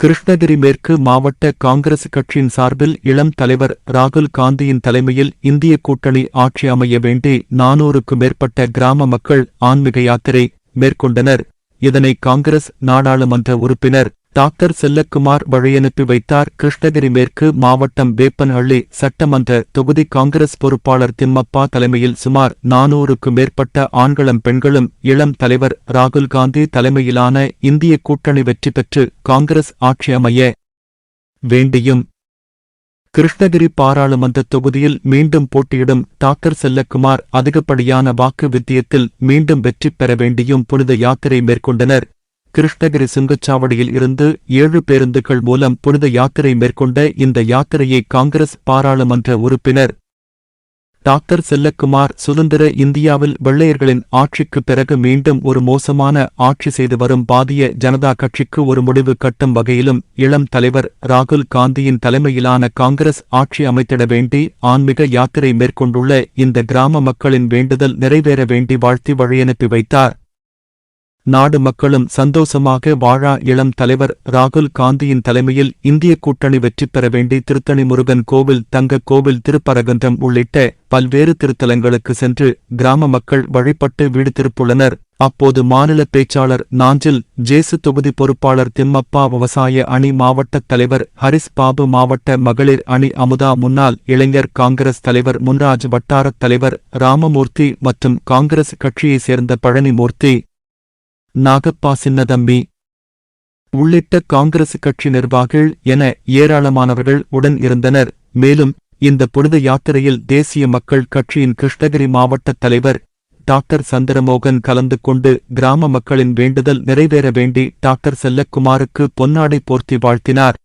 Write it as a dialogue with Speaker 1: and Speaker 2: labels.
Speaker 1: கிருஷ்ணகிரி மேற்கு மாவட்ட காங்கிரஸ் கட்சியின் சார்பில் இளம் தலைவர் ராகுல் காந்தியின் தலைமையில் இந்திய கூட்டணி ஆட்சி அமைய வேண்டி நானூறுக்கு மேற்பட்ட கிராம மக்கள் ஆன்மீக யாத்திரை மேற்கொண்டனர். இதனை காங்கிரஸ் நாடாளுமன்ற உறுப்பினர் டாக்டர் செல்லக்குமார் வழியனுப்பி வைத்தார். கிருஷ்ணகிரி மேற்கு மாவட்டம் வேப்பனஹள்ளி சட்டமன்ற தொகுதி காங்கிரஸ் பொறுப்பாளர் திம்மப்பா தலைமையில் சுமார் நானூறுக்கும் மேற்பட்ட ஆண்களும் பெண்களும் இளம் தலைவர் ராகுல் காந்தி தலைமையிலான இந்திய கூட்டணி வெற்றி பெற்று காங்கிரஸ் ஆட்சி அமைய வேண்டியும் கிருஷ்ணகிரி பாராளுமன்ற தொகுதியில் மீண்டும் போட்டியிடும் டாக்டர் செல்லக்குமார் அதிகப்படியான வாக்கு வித்தியத்தில் மீண்டும் வெற்றி பெற வேண்டியும் புனித யாத்திரை மேற்கொண்டனர். கிருஷ்ணகிரி சுங்கச்சாவடியில் இருந்து ஏழு பேருந்துகள் மூலம் புனித யாத்திரை மேற்கொண்ட இந்த யாத்திரையை காங்கிரஸ் பாராளுமன்ற உறுப்பினர் டாக்டர் செல்லக்குமார் சுதந்திர இந்தியாவில் வெள்ளையர்களின் ஆட்சிக்கு பிறகு மீண்டும் ஒரு மோசமான ஆட்சி செய்து வரும் பாதிய ஜனதா கட்சிக்கு ஒரு முடிவு கட்டும் வகையிலும் இளம் தலைவர் ராகுல் காந்தியின் தலைமையிலான காங்கிரஸ் ஆட்சி அமைத்திட வேண்டி ஆன்மீக யாத்திரை மேற்கொண்டுள்ள இந்த கிராம மக்களின் வேண்டுதல் நிறைவேற வேண்டி வாழ்த்தி வழியனுப்பி வைத்தார். நாடு மக்களும் சந்தோஷமாக வாழா இளம் தலைவர் ராகுல் காந்தியின் தலைமையில் இந்திய கூட்டணி வெற்றி பெற வேண்டி திருத்தணி முருகன் கோவில் தங்க கோவில் திருப்பரகன்றம் உள்ளிட்ட பல்வேறு திருத்தலங்களுக்கு சென்று கிராம மக்கள் வழிபட்டு வீடு திருப்புள்ளனர் அப்போது மாநில பேச்சாளர் நாஞ்சில் ஜேசு தொகுதி பொறுப்பாளர் திம்மப்பா விவசாய அணி மாவட்டத் தலைவர் ஹரிஸ் பாபு மாவட்ட மகளிர் அணி அமுதா முன்னாள் இளைஞர் காங்கிரஸ் தலைவர் முன்ராஜ் வட்டாரத் தலைவர் ராமமூர்த்தி மற்றும் காங்கிரஸ் கட்சியைச் சேர்ந்த பழனிமூர்த்தி நாகப்பா சின்னதம்பி உள்ளிட்ட காங்கிரஸ் கட்சி நிர்வாகிகள் என ஏராளமானவர்கள் உடன் இருந்தனர். மேலும் இந்த புனித யாத்திரையில் தேசிய மக்கள் கட்சியின் கிருஷ்ணகிரி மாவட்ட தலைவர் டாக்டர் சந்திரமோகன் கலந்து கொண்டு கிராம மக்களின் வேண்டுதல் நிறைவேற வேண்டி டாக்டர் செல்லக்குமாருக்கு பொன்னாடை போர்த்தி வாழ்த்தினார்.